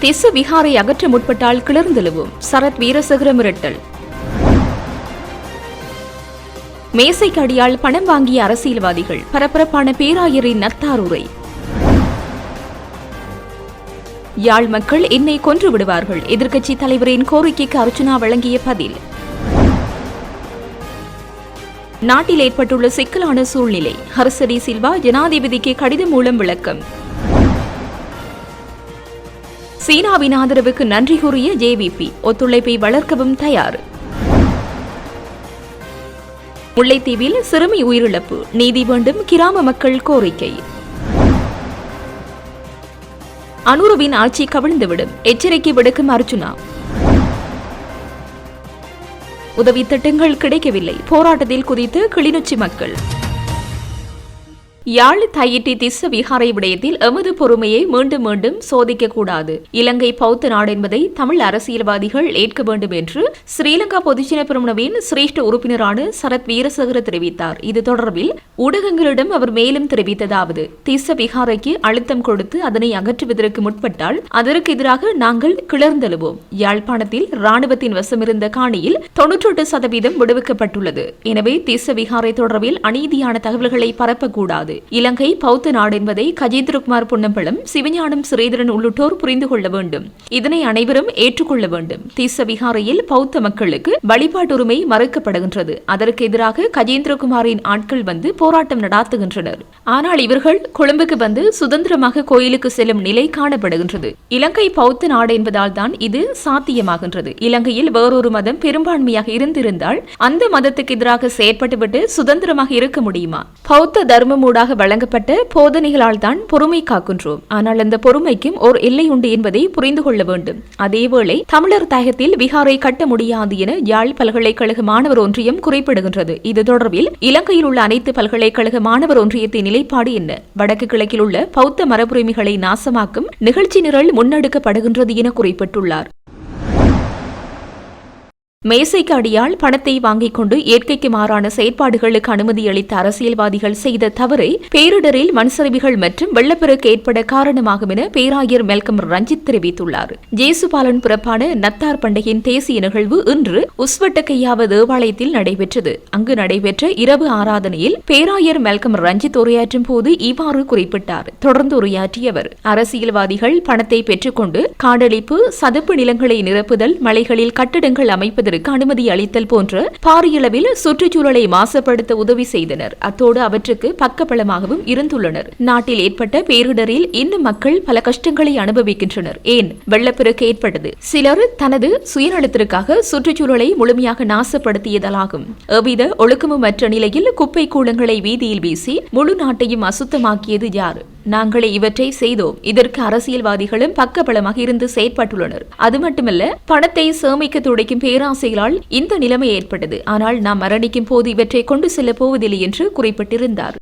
திசு விஹாரை அகற்ற முற்பட்டால் கிளர்ந்தெழுவும். சரத் வீரசேகர மிரட்டல். மேசைக்கு அடியால் பணம் வாங்கிய அரசியல்வாதிகள் பரபரப்பான பேராயரின் நத்தாருரை. யாழ் மக்கள் என்னை கொன்று விடுவார்கள். எதிர்க்கட்சி தலைவரின் கோரிக்கைக்கு அர்ச்சனா வழங்கிய பதில். நாட்டில் ஏற்பட்டுள்ள சிக்கலான சூழ்நிலை. ஹர்சரி சில்வா ஜனாதிபதிக்கு கடிதம் மூலம் விளக்கம். சீனாவின் ஆதரவுக்கு நன்றி கூறிய ஜேவிபி ஒத்துழைப்பை வளர்க்கவும் தயார். முல்லைத்தீவில் சிறுமி உயிரிழப்பு நீதி வேண்டும் கிராம மக்கள் கோரிக்கை. அனுருவின் ஆட்சி கவிழ்ந்துவிடும் எச்சரிக்கை விடுக்கும் அர்ஜுனா. உதவி திட்டங்கள் கிடைக்கவில்லை போராட்டத்தில் குதித்து கிளிநொச்சி மக்கள். யாழ் தையிட்டி திஸ்ஸ விகாரை விடயத்தில் எமது பொறுமையை மீண்டும் மீண்டும் சோதிக்க கூடாது இலங்கை பௌத்த நாடு என்பதை தமிழ் அரசியல்வாதிகள் ஏற்க வேண்டும் என்று ஸ்ரீலங்கா பொதுஜன பெருமனவின் சிரேஷ்ட உறுப்பினரான சரத் வீரசேகர தெரிவித்தார். இது தொடர்பில் ஊடகங்களிடம் அவர் மேலும் தெரிவித்ததாவது திஸ்ஸ விகாரைக்கு அழுத்தம் கொடுத்து அதனை அகற்றுவதற்கு முற்பட்டால் அதற்கு எதிராக நாங்கள் கிளர்ந்தெழுவோம். யாழ்ப்பாணத்தில் ராணுவத்தின் வசமிருந்த காணியில் தொன்னூற்றெட்டு சதவீதம் விடுவிக்கப்பட்டுள்ளது. எனவே திஸ்ஸ விகாரை தொடர்பில் அநீதியான தகவல்களை பரப்பக்கூடாது. இலங்கை பௌத்த நாடு என்பதை கஜேந்திரகுமார் பொன்னம்பலம் சிவஞானம் ஸ்ரீதரன் உள்ளிட்டோர் புரிந்து கொள்ள வேண்டும். இதனை அனைவரும் ஏற்றுக்கொள்ள வேண்டும். தீச விகாரையில் பௌத்த மக்களுக்கு வழிபாட்டுரிமை மறுக்கப்படுகின்றது. அதற்கு எதிராக கஜேந்திரகுமாரின் ஆட்கள் வந்து போராட்டம் நடாத்துகின்றனர். ஆனால் இவர்கள் கொழும்புக்கு வந்து சுதந்திரமாக கோயிலுக்கு செல்லும் நிலை காணப்படுகின்றது. இலங்கை பௌத்த நாடு என்பதால் தான் இது சாத்தியமாகின்றது. இலங்கையில் வேறொரு மதம் பெரும்பான்மையாக இருந்திருந்தால் அந்த மதத்துக்கு எதிராக செயற்பட்டுவிட்டு சுதந்திரமாக இருக்க முடியுமா? பௌத்த தர்மமூடாக வழங்கப்பட்ட போதனைகளால் தான் பொறுமை காக்கின்றோம். ஆனால் அந்த பொறுமைக்கும் ஓர் எல்லை உண்டு என்பதை புரிந்து கொள்ள வேண்டும். அதேவேளை தமிழர் தாயகத்தில் விகாரை கட்ட முடியாது என யாழ் பல்கலைக்கழக மாணவர் ஒன்றியம் குறிப்பிடுகின்றது. இது தொடர்பில் இலங்கையில் உள்ள அனைத்து பல்கலைக்கழக மாணவர் ஒன்றியத்தின் நிலைப்பாடு என்ன? வடக்கு கிழக்கில் உள்ள பௌத்த மரபுரிமைகளை நாசமாக்கும் நிகழ்ச்சி நிரல் முன்னெடுக்கப்படுகின்றது என குறிப்பிட்டுள்ளார். மேசைக்கு அடியால் பணத்தை வாங்கிக் கொண்டு இயற்கைக்கு மாறான செயற்பாடுகளுக்கு அனுமதி அளித்த அரசியல்வாதிகள் செய்த தவறை பேரிடரில் மண்சரிவுகள் மற்றும் வெள்ளப்பெருக்கு ஏற்பட காரணமாகும் என பேராயர் மெல்கம் ரஞ்சித் தெரிவித்துள்ளார். ஜேசுபாலன் புறப்பான நத்தார் பண்டையின் தேசிய நிகழ்வு இன்று உஸ்வட்டக்கையாவ தேவாலயத்தில் நடைபெற்றது. அங்கு நடைபெற்ற இரவு ஆராதனையில் பேராயர் மெல்கம் ரஞ்சித் உரையாற்றும் போது இவ்வாறு குறிப்பிட்டார். தொடர்ந்து உரையாற்றிய அவர் அரசியல்வாதிகள் பணத்தை பெற்றுக்கொண்டு காடழிப்பு சதுப்பு நிலங்களை நிரப்புதல் மலைகளில் கட்டடங்கள் அமைப்பது செய்வதற்கு அனுமதி அளித்தல் போன்ற பாரியளவில் சுற்றுச்சூழலை மாசுபடுத்த உதவி செய்தனர். அத்தோடு அவற்றுக்கு பக்கபலமாகவும் இருந்துள்ளனர். நாட்டில் ஏற்பட்ட பேரிடரில் இன்னும் மக்கள் பல கஷ்டங்களை அனுபவிக்கின்றனர். ஏன்? வெள்ளப்பெருக்கு ஏற்பட்டது. சிலர் தனது சுயநலத்திற்காக சுற்றுச்சூழலை முழுமையாக நாசப்படுத்தியதலாகும். எவ்வித ஒழுக்கமுமற்ற நிலையில் குப்பை கூலங்களை வீதியில் வீசி முழு நாட்டையும் அசுத்தமாக்கியது யார்? நாங்களே இவற்றை செய்தோம். இதற்கு அரசியல்வாதிகளும் பக்கபலமாக இருந்து செயற்பட்டுள்ளனர். அது மட்டுமல்ல பணத்தை சேமிக்க துடைக்கும் பேராசைகளால் இந்த நிலைமை ஏற்பட்டது. ஆனால் நாம் மரணிக்கும் போது இவற்றை கொண்டு செல்ல போவதில்லை என்று குறிப்பிட்டிருந்தார்.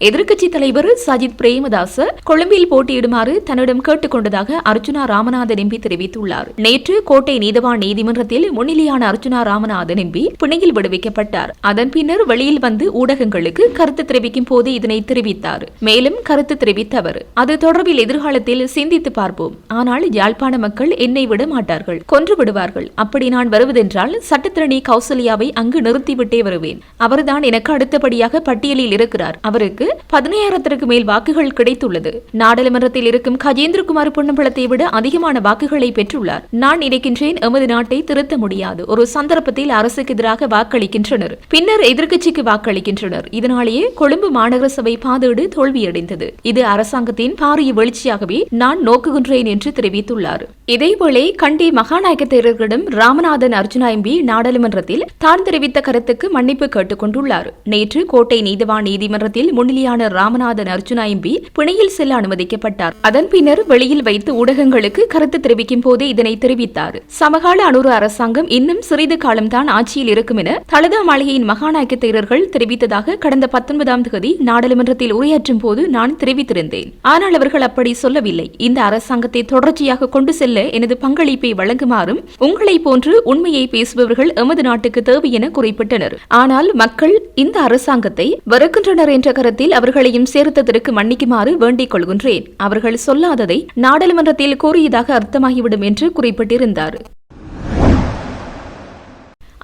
எதிர்க்கட்சித் தலைவர் சஜித் பிரேமதாச கொழும்பில் போட்டியிடுமாறு தன்னிடம் கேட்டுக் கொண்டதாக அர்ஜுனா ராமநாதன் எம்பி தெரிவித்துள்ளார். நேற்று கோட்டை நீதவான் நீதிமன்றத்தில் முன்னிலையான அர்ஜுனா ராமநாதன் எம்பி பிணையில் விடுவிக்கப்பட்டார். அதன் பின்னர் வெளியில் வந்து ஊடகங்களுக்கு கருத்து தெரிவிக்கும் போது இதனை தெரிவித்தார். மேலும் கருத்து தெரிவித்த அவர் அது தொடர்பில் எதிர்காலத்தில் சிந்தித்து பார்ப்போம். ஆனால் யாழ்ப்பாண மக்கள் என்னை விட மாட்டார்கள். கொன்று விடுவார்கள். அப்படி நான் வருவதென்றால் சட்டத்திரணி கௌசல்யாவை அங்கு நிறுத்திவிட்டே வருவேன். அவர்தான் எனக்கு அடுத்தபடியாக பட்டியலில் இருக்கிறார். அவருக்கு பதினையாயிரத்திற்கு மேல் வாக்குகள் கிடைத்துள்ளது. நாடாளுமன்றத்தில் இருக்கும் கஜேந்திரகுமார் பொன்னம்பலத்தை விட அதிகமான வாக்குகளை பெற்றுள்ளார். நான் நினைக்கின்றேன் எமது நாட்டை திருத்த முடியாது. ஒரு சந்தர்ப்பத்தில் அரசுக்கு எதிராக வாக்களிக்கின்றனர். பின்னர் எதிர்க்கட்சிக்கு வாக்களிக்கின்றனர். இதனாலேயே கொழும்பு மாநகர சபை பாதீடு தோல்வியடைந்தது. இது அரசாங்கத்தின் பாரிய வீழ்ச்சியாகவே நான் நோக்குகின்றேன் என்று தெரிவித்துள்ளார். இதேவேளை கண்டி மகாநாயக தேரர்களிடம் ராமநாதன் அர்ஜுனா எம்பி நாடாளுமன்றத்தில் தான் தெரிவித்த கருத்துக்கு மன்னிப்பு கேட்டுக் கொண்டுள்ளார். நேற்று கோட்டை நீதிவான் நீதிமன்றத்தில் முன்னிலை எம்எல்ஏயான ராமநாதன் அர்ஜுனா எம்பி பிணையில் செல்ல அனுமதிக்கப்பட்டார். அதன் பின்னர் வெளியில் வைத்து ஊடகங்களுக்கு கருத்து தெரிவிக்கும் போது இதனை தெரிவித்தார். சமகால அனுர அரசாங்கம் இன்னும் சிறிது காலம்தான் ஆட்சியில் இருக்கும் என தலதா மாளிகையின் மகாநாயக்க தேரர்கள் தெரிவித்ததாக கடந்த பத்தொன்பதாம் தேதி நாடாளுமன்றத்தில் உரையாற்றும் போது நான் தெரிவித்திருந்தேன். ஆனால் அவர்கள் அப்படி சொல்லவில்லை. இந்த அரசாங்கத்தை தொடர்ச்சியாக கொண்டு செல்ல எனது பங்களிப்பை வழங்குமாறும் உங்களை போன்று உண்மையை பேசுபவர்கள் எமது நாட்டுக்கு தேவை என குறிப்பிட்டனர். ஆனால் மக்கள் இந்த அரசாங்கத்தை வெறுக்கின்றனர் என்ற கருத்தில் அதில் அவர்களையும் சேர்த்ததற்கு மன்னிக்குமாறு வேண்டிக் கொள்கின்றேன். அவர்கள் சொல்லாததை நாடாளுமன்றத்தில் கூறியதாக அர்த்தமாகிவிடும் என்று குறிப்பிட்டிருந்தார்.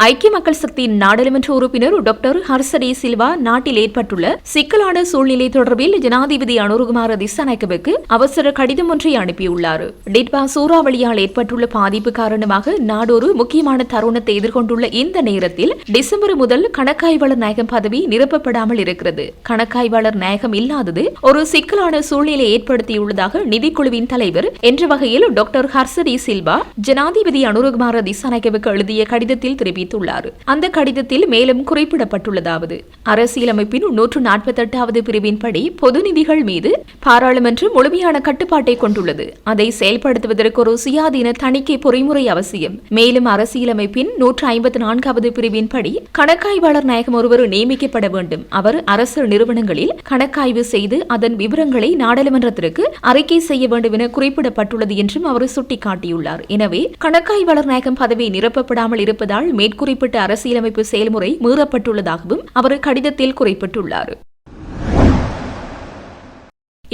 ஐக்கிய மக்கள் சக்தியின் நாடாளுமன்ற உறுப்பினர் டாக்டர் ஹர்சரி சில்வா நாட்டில் ஏற்பட்டுள்ள சிக்கலான சூழ்நிலை தொடர்பில் ஜனாதிபதி அனுருகுமார திசாநாயக்கவுக்கு அவசர கடிதம் ஒன்றை அனுப்பியுள்ளார். டிட்பா சூறாவளியால் ஏற்பட்டுள்ள பாதிப்பு காரணமாக நாடொரு முக்கியமான தருணத்தை எதிர்கொண்டுள்ள இந்த நேரத்தில் டிசம்பர் முதல் கணக்காய்வாளர் நாயகம் பதவி நிரப்பப்படாமல் இருக்கிறது. கணக்காய்வாளர் நாயகம் இல்லாதது ஒரு சிக்கலான சூழ்நிலை ஏற்படுத்தியுள்ளதாக நிதிக்குழுவின் தலைவர் என்ற வகையில் டாக்டர் ஹர்சரி சில்வா ஜனாதிபதி அனுருகுமார திசாநாயக்கவுக்கு எழுதிய கடிதத்தில் தெரிவித்தார். தெரிவித்துள்ளார் அந்த கடிதத்தில் மேலும் குறிப்பிடப்பட்டுள்ளதாவது அரசியலமைப்பின் நூற்று நாற்பத்தெட்டாவது பிரிவின்படி பொது நிதிகள் மீது பாராளுமன்றம் முழுமையான கட்டுப்பாட்டை கொண்டுள்ளது. அதை செயல்படுத்துவதற்கு ஒரு சுயாதீன தணிக்கை பொறிமுறை அவசியம். மேலும் அரசியலமைப்பின் நூற்று ஐம்பத்தி நான்காவது பிரிவின்படி கணக்காய்வாளர் நாயகம் ஒருவர் நியமிக்கப்பட வேண்டும். அவர் அரசு நிறுவனங்களில் கணக்காய்வு செய்து அதன் விவரங்களை நாடாளுமன்றத்திற்கு அறிக்கை செய்ய வேண்டும் என குறிப்பிடப்பட்டுள்ளது என்றும் அவர் சுட்டிக்காட்டியுள்ளார். எனவே கணக்காய்வாளர் நாயகம் பதவி நிரப்பப்படாமல் இருப்பதால் மேற்கு மேற்குறிப்பிட்ட அரசியலமைப்பு செயல்முறை மீறப்பட்டுள்ளதாகவும் அவர் கடிதத்தில் குறிப்பிட்டுள்ளார்.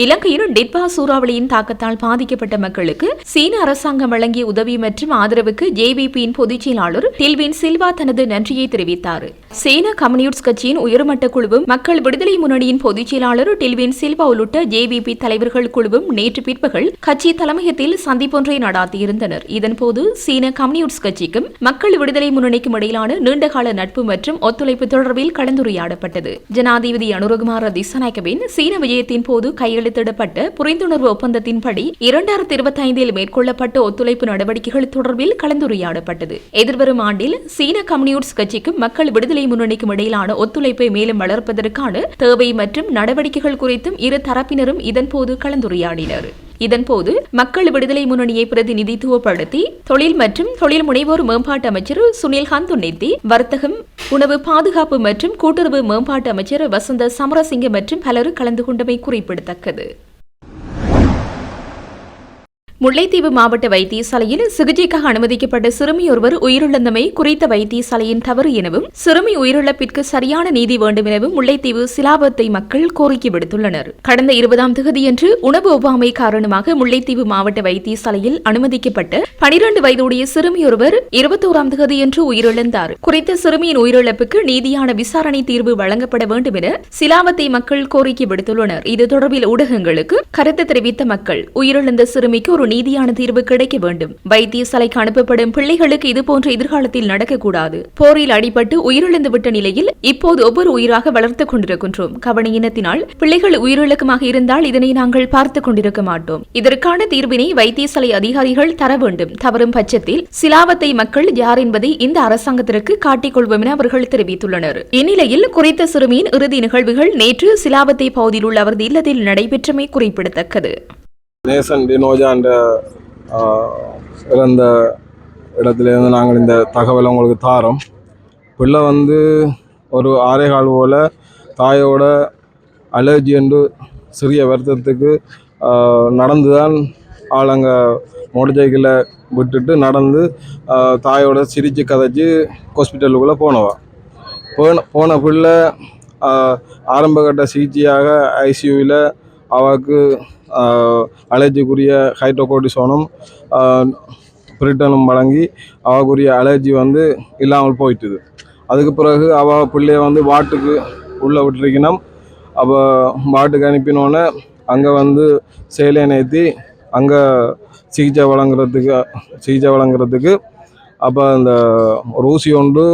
இலங்கையில் டிட்பா சூறாவளியின் தாக்கத்தால் பாதிக்கப்பட்ட மக்களுக்கு சீன அரசாங்கம் வழங்கிய உதவி மற்றும் ஆதரவுக்கு ஜேவிபியின் பொதுச் செயலாளர் டில்வின் சில்வா தனது நன்றியை தெரிவித்தார். சீன கம்யூனிஸ்ட் கட்சியின் உயர்மட்ட குழுவும் மக்கள் விடுதலை முன்னணியின் பொதுச் செயலாளர் டில்வின் சில்வா உள்ளிட்ட ஜேவிபி தலைவர்கள் குழுவும் நேற்று பிற்பகல் கட்சி தலைமையகத்தில் சந்திப்பொன்றை நடாத்தியிருந்தனர். இதன்போது சீன கம்யூனிஸ்ட் கட்சிக்கும் மக்கள் விடுதலை முன்னணிக்கும் இடையிலான நீண்டகால நட்பு மற்றும் ஒத்துழைப்பு தொடர்பில் கலந்துரையாடப்பட்டது. ஜனாதிபதி அனுரகுமார திசநாயக்கவின் சீன விஜயத்தின் போது கையெழுத்திடப்பட்ட புரிந்துணர்வு ஒப்பந்தத்தின்படி இரண்டாயிரத்தி இருபத்தி ஐந்தில் மேற்கொள்ளப்பட்ட ஒத்துழைப்பு நடவடிக்கைகள் தொடர்பில் கலந்துரையாடப்பட்டது. எதிர்வரும் ஆண்டில் சீன கம்யூனிஸ்ட் கட்சிக்கும் மக்கள் விடுதலை முன்னணிக்கும் இடையிலான ஒத்துழைப்பை மேலும் வளர்ப்பதற்கான தேவை மற்றும் நடவடிக்கைகள் குறித்தும் இரு தரப்பினரும் இதன்போது கலந்துரையாடினர். இதன்போது மக்கள் விடுதலை முன்னணியை பிரதிநிதித்துவப்படுத்தி தொழில் மற்றும் தொழில் முனைவோர் மேம்பாட்டு அமைச்சர் சுனில் ஹந்துநெத்தி வர்த்தகம் உணவு பாதுகாப்பு மற்றும் கூட்டுறவு மேம்பாட்டு அமைச்சர் வசந்த சமரசிங்க மற்றும் பலரும் கலந்து கொண்டமை குறிப்பிடத்தக்கது. முல்லைத்தீவு மாவட்ட வைத்தியசாலையில் சிகிச்சைக்காக அனுமதிக்கப்பட்ட சிறுமி ஒருவர் உயிரிழந்தமை குறித்த வைத்தியசாலையின் தவறு எனவும் சிறுமி உயிரிழப்பிற்கு சரியான நீதி வேண்டும் எனவும் முல்லைத்தீவு சிலாபத்தை மக்கள் கோரிக்கை விடுத்துள்ளனர். கடந்த இருபதாம் தேதியன்று உணவு ஒவ்வாமை காரணமாக முல்லைத்தீவு மாவட்ட வைத்தியசாலையில் அனுமதிக்கப்பட்ட பனிரண்டு வயதுடைய சிறுமி ஒருவர் இருபத்தோராம் தேதியன்று உயிரிழந்தார். குறித்த சிறுமியின் உயிரிழப்புக்கு நீதியான விசாரணை தீர்வு வழங்கப்பட வேண்டும் என சிலாவத்தை மக்கள் கோரிக்கை விடுத்துள்ளனர். இது தொடர்பில் ஊடகங்களுக்கு கருத்து தெரிவித்த மக்கள் உயிரிழந்த சிறுமிக்கு ஒரு நீதியான தீர்வு கிடைக்க வேண்டும். வைத்தியசாலைக்கு அனுப்பப்படும் பிள்ளைகளுக்கு இதுபோன்ற எதிர்காலத்தில் நடக்கக்கூடாது. போரில் அடிபட்டு உயிரிழந்து விட்ட நிலையில் இப்போது ஒவ்வொரு உயிராக வளர்த்துக் கொண்டிருக்கின்றோம். கவனையினத்தினால் பிள்ளைகள் உயிரிழக்கமாக இருந்தால் இதனை நாங்கள் பார்த்துக் கொண்டிருக்க மாட்டோம். இதற்கான தீர்வினை வைத்தியசாலை அதிகாரிகள் தர வேண்டும். தவறும் பட்சத்தில் சிலாவத்தை மக்கள் யார் என்பதை இந்த அரசாங்கத்திற்கு காட்டிக் கொள்வோம் என அவர்கள் தெரிவித்துள்ளனர். இந்நிலையில் குறித்த சிறுமியின் இறுதி நிகழ்வுகள் நேற்று சிலாவத்தை பகுதியில் உள்ள அவரது இல்லத்தில் நடைபெற்றமை குறிப்பிடத்தக்கது. நேசன் டினோஜான்ற இறந்த இடத்துலேருந்து நாங்கள் இந்த தகவலை உங்களுக்கு தாரோம். பிள்ளை வந்து ஒரு ஆறே கால் போல் தாயோட அலர்ஜி என்று சிறிய வருத்தத்துக்கு நடந்து தான் ஆள் அங்கே மோட்டர் சைக்கிளை விட்டுட்டு நடந்து தாயோட சிரித்து கதைச்சி ஹாஸ்பிட்டலுக்குள்ளே போனவா. போன போன பிள்ளை ஆரம்பகட்ட சிகிச்சையாக ஐசியூவில் அவருக்கு அலர்ஜிக்குரிய ஹைட்ரோகோடிசோனும் பிரிட்டனும் வழங்கி அவக்குரிய அலர்ஜி வந்து இல்லாமல் போயிட்டுது. அதுக்கு பிறகு அவள் பிள்ளைய வந்து வாட்டுக்கு உள்ளே விட்டுருக்கணும். அவள் வாட்டுக்கு அனுப்பினோன்னே அங்கே வந்து சேலை நேர்த்தி அங்கே சிகிச்சை வழங்குறதுக்கு சிகிச்சை வழங்குறதுக்கு அப்போ அந்த ஒரு ஊசி ஒன்று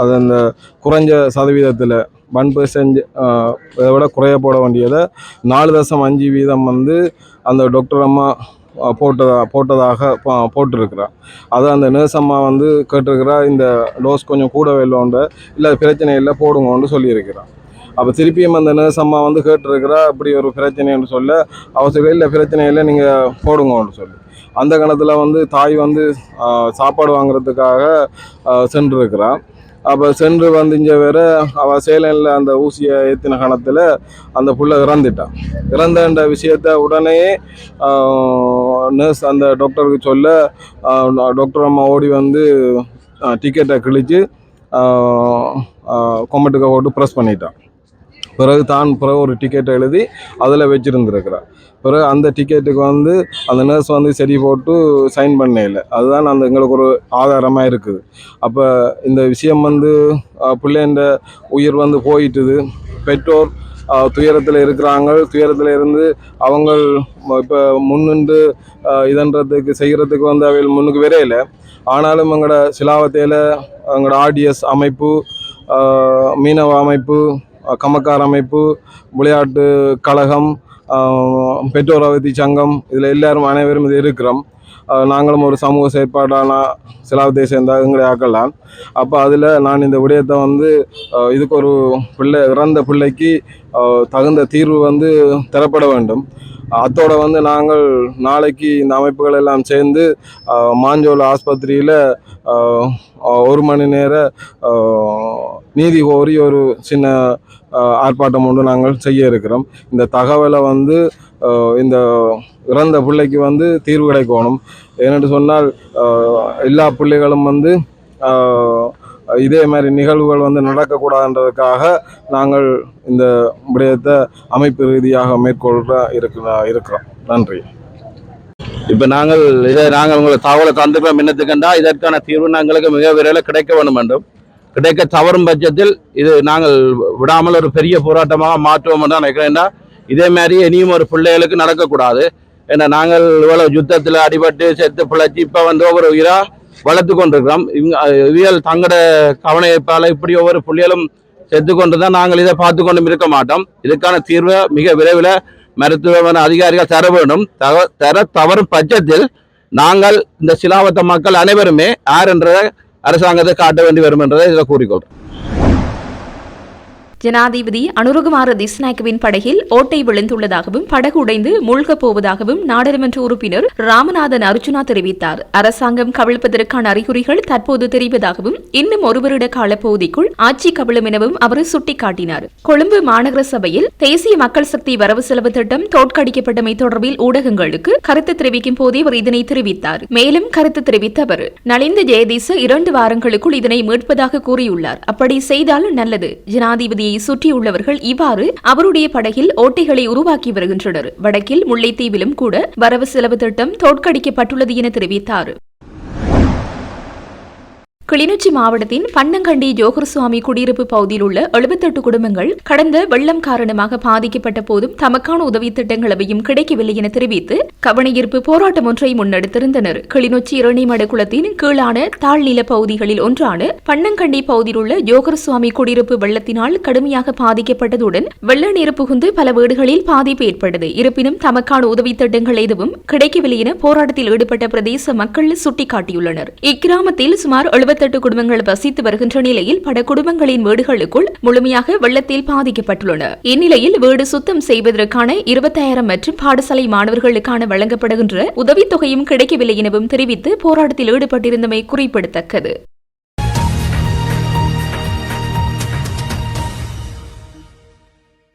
அது அந்த குறைஞ்ச சதவீதத்தில் ஒன் பர்சன்ட் இதை விட குறைய போட வேண்டியதை நாலு தசம் அஞ்சு வீதம் வந்து அந்த டாக்டர் அம்மா போட்டதா போட்டதாக போட்டிருக்கிறா அது அந்த நர்ஸ் அம்மா வந்து கேட்டிருக்கிறா இந்த டோஸ் கொஞ்சம் கூட இல்லைன்ற இல்லை பிரச்சனை இல்லை போடுங்கன்னு சொல்லியிருக்கிறான் அப்போ திருப்பியும் அந்த நர்ஸ் அம்மா வந்து கேட்டிருக்கிறா இப்படி ஒரு பிரச்சனைன்னு சொல்ல அவசரம் இல்லை பிரச்சனை இல்லை நீங்கள் போடுங்கன்னு சொல்லி. அந்த கணத்தில் வந்து தாய் வந்து சாப்பாடு வாங்குறதுக்காக சென்றிருக்கிறான் அப்போ சென்று வந்து வேற அவள் சேலனில் அந்த ஊசியை ஏற்றின கணத்தில் அந்த புள்ள இறந்துட்டான் இறந்தன்ற விஷயத்த உடனே நர்ஸ் அந்த டாக்டருக்கு சொல்ல டாக்டர் அம்மா ஓடி வந்து டிக்கெட்டை கிழிச்சு கொமெண்ட்டுக்கு போட்டு ப்ரெஸ் பண்ணிட்டான் பிறகு தான் பிறகு ஒரு டிக்கெட் எழுதி அதில் வச்சுருந்துருக்கிறார். பிறகு அந்த டிக்கெட்டுக்கு வந்து அந்த நர்ஸ் வந்து சரி போட்டு சைன் பண்ணல அதுதான் அந்த எங்களுக்கு ஒரு ஆதாரமாக இருக்குது. அப்போ இந்த விஷயம் வந்து பிள்ளைன்ற உயிர் வந்து போயிட்டுது. பெற்றோர் துயரத்தில் இருக்கிறாங்க. துயரத்தில் இருந்து அவங்க இப்போ முன்னின்று இதன்றதுக்கு செய்கிறதுக்கு வந்து அவைகள் முன்னுக்கு வரையில. ஆனாலும் எங்களோட சிலாவத்தையில் எங்களோட ஆர்டிஎஸ் அமைப்பு மீனவ அமைப்பு கமக்கார் அமைப்பு விளையாட்டு கழகம் பெற்றோர் அவதி சங்கம் இதில் எல்லாரும் அனைவரும் இது இருக்கிறோம். நாங்களும் ஒரு சமூக செயற்பாடான சிலாவத்தை சேர்ந்த எங்களை ஆக்கலாம். அப்போ அதில் நான் இந்த விடயத்தை வந்து இதுக்கு ஒரு பிள்ளை இறந்த பிள்ளைக்கு தகுந்த தீர்வு வந்து தரப்பட வேண்டும். அத்தோட வந்து நாங்கள் நாளைக்கு இந்த அமைப்புகள் எல்லாம் சேர்ந்து மாஞ்சோல் ஆஸ்பத்திரியில் ஒரு மணி நேர நீதி கோரி ஒரு சின்ன ஆர்ப்பாட்டம் ஒன்று நாங்கள் செய்ய இருக்கிறோம். இந்த தகவலை வந்து இந்த இறந்த பிள்ளைக்கு வந்து தீர்வு கிடைக்கணும். ஏனென்று சொன்னால் எல்லா பிள்ளைகளும் வந்து இதே மாதிரி நிகழ்வுகள் வந்து நடக்கக்கூடாதுன்றதுக்காக நாங்கள் இந்த விடயத்தை அமைப்பு ரீதியாக மேற்கொள்ள இருக்கிற இருக்கிறோம். நன்றி. இப்போ நாங்கள் இதை நாங்கள் உங்களுக்கு தகவலை தந்துக்கிறோம் என்னத்துக்கண்டா இதற்கான தீர்வு நாங்களுக்கு மிக விரைவில் கிடைக்க வேண்டும் என்றும் கிடைக்க தவறும் பட்சத்தில் இது நாங்கள் விடாமல் ஒரு பெரிய போராட்டமாக மாற்றுவோம் தான் நினைக்கிறேன்டா இதே மாதிரி இனியும் ஒரு பிள்ளைகளுக்கு நடக்கக்கூடாது. ஏன்னா நாங்கள் இவ்வளோ யுத்தத்தில் அடிபட்டு செத்து பிழைச்சி இப்போ வந்து ஒவ்வொரு உயிராக வளர்த்து கொண்டிருக்கிறோம். இவங்க இவியல் தங்களோட கவனப்பால் இப்படி ஒவ்வொரு புள்ளிகளும் செத்து கொண்டு தான் நாங்கள் இதை பார்த்து கொண்டும் இருக்க மாட்டோம். இதுக்கான தீர்வை மிக விரைவில் மருத்துவமனை அதிகாரிகள் தர வேண்டும். தவ- தர தவறும் பட்சத்தில் நாங்கள் இந்த சிலாவத்த மக்கள் அனைவருமே யார் என்ற அரசாங்கத்தை காட்ட வேண்டி வரும் என்றதை இதில் கூறிக்கொள்கிறோம். ஜனாதிபதி அனுரகுமார திஸ்நாயக்கவின் படகில் ஓட்டை விழுந்துள்ளதாகவும் படகு உடைந்து மூழ்கப் போவதாகவும் நாடாளுமன்ற உறுப்பினர் ராமநாதன் அர்ஜுனா தெரிவித்தார். அரசாங்கம் கவிழ்ப்பதற்கான அறிகுறிகள் தற்போது தெரிவதாகவும் இன்னும் ஒரு வருட காலப்பகுதிக்குள் ஆட்சி கவிழும் எனவும் அவர் சுட்டிக்காட்டினார். கொழும்பு மாநகர சபையில் தேசிய மக்கள் சக்தி வரவு செலவு திட்டம் தோற்கடிக்கப்பட்டமை தொடர்பில் ஊடகங்களுக்கு கருத்து தெரிவிக்கும் போதே அவர் இதனை தெரிவித்தார். மேலும் கருத்து தெரிவித்த அவர் நலிந்த ஜெயதீச இரண்டு வாரங்களுக்குள் இதனை மீட்பதாக கூறியுள்ளார். அப்படி செய்தால் நல்லது. ஜனாதிபதியை சுற்றியுள்ளவர்கள் இவ்வாறு அவருடைய படகில் ஓட்டைகளை உருவாக்கி வருகின்றனர். வடக்கில் முல்லைத்தீவிலும் கூட வரவு செலவு திட்டம் தோற்கடிக்கப்பட்டுள்ளது என தெரிவித்தார். கிளிநொச்சி மாவட்டத்தின் பன்னங்கண்டி ஜோகர் சுவாமி குடியிருப்பு பகுதியில் உள்ள எழுபத்தெட்டு குடும்பங்கள் கடந்த வெள்ளம் காரணமாக பாதிக்கப்பட்ட போதும் தமக்கான உதவி திட்டங்கள் எவையும் கிடைக்கவில்லை என தெரிவித்து கவனஈர்ப்பு போராட்டம் ஒன்றை முன்னெடுத்திருந்தனர். கிளிநொச்சி இரணிமட குளத்தின் கீழான தாழ்நில பகுதிகளில் ஒன்றான பன்னங்கண்டி பகுதியில் உள்ள ஜோகர் சுவாமி குடியிருப்பு வெள்ளத்தினால் கடுமையாக பாதிக்கப்பட்டதுடன் வெள்ள நீர் புகுந்து பல வீடுகளில் பாதிப்பு ஏற்பட்டது. இருப்பினும் தமக்கான உதவி திட்டங்கள் எதுவும் கிடைக்கவில்லை என போராட்டத்தில் ஈடுபட்ட பிரதேச மக்கள் சுட்டிக்காட்டியுள்ளனர். இக்கிராமத்தில் சுமார் எழுபத்தெட்டு குடும்பங்கள் வசித்து வருகின்ற நிலையில் பல குடும்பங்களின் வீடுகளுக்குள் முழுமையாக வெள்ளத்தில் பாதிக்கப்பட்டுள்ளன. இந்நிலையில் வீடு சுத்தம் செய்வதற்கான இருபத்தாயிரம் மற்றும் பாடசாலை மாணவர்களுக்கான வழங்கப்படுகின்ற உதவித்தொகையும் கிடைக்கவில்லை எனவும் தெரிவித்து போராட்டத்தில் ஈடுபட்டிருந்தமை குறிப்பிடத்தக்கது.